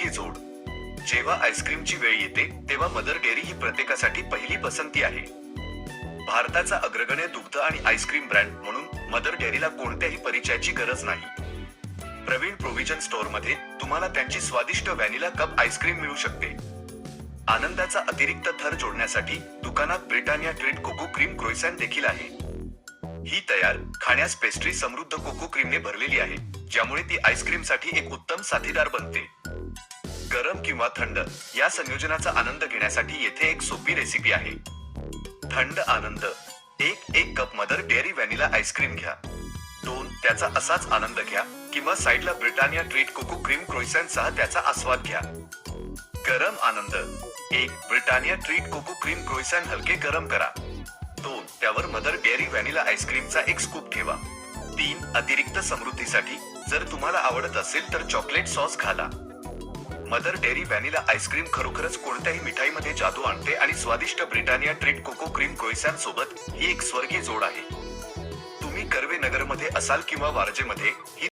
ही जोड. जेव्हा आईस्क्रीमची वेळ येते तेव्हा मदर डेअरी ही प्रत्येकासाठी पहिली पसंती आहे. भारताचा अग्रगण्य दुग्ध आणि आईस्क्रीम ब्रँड म्हणून मदर डेअरीला कोणत्याही परिचयाची गरज नाही. प्रवीण प्रोव्हिजन स्टोअरमध्ये तुम्हाला त्यांची स्वादिष्ट व्हॅनिला कप आईस्क्रीम मिळू शकते. आनंदाचा अतिरिक्त थर जोडण्यासाठी दुकानात Britannia Treat coco cream croissant देखील आहे. ही तयार खाण्यास पेस्ट्री समृद्ध कोको क्रीमने भरलेली आहे ज्यामुळे ती आईस्क्रीमसाठी एक उत्तम साथीदार बनते. गरम किंवा थंड या संयोजनाचा आनंद घेण्यासाठी येथे एक सोपी रेसिपी आहे. थंड आनंद. एक एक cup Mother Dairy vanilla ice cream घ्या. दोन त्याचा असाच आनंद घ्या किंवा साईडला ब्रिटानिया ट्रीट कोको क्रीम क्रोइसनसह त्याचा आस्वाद घ्या. गरम आनंद. एक Britannia Treat coco cream croissant हलके गरम करा. दोन त्यावर मदर डेअरी व्हॅनिला आईस्क्रीमचा एक स्कूप ठेवा. तीन अतिरिक्त समृद्धीसाठी जर तुम्हाला आवडत असेल तर चॉकलेट सॉस घाला. Mother Dairy vanilla ice cream खरोखरच कोणत्याही मिठाईमध्ये जादू आणते आणि स्वादिष्ट Britannia Treat coco cream croissant सोबत ही एक स्वर्गीय जोड आहे. तुम्ही कर्वे नगरमध्ये असाल किंवा वारजेमध्ये ही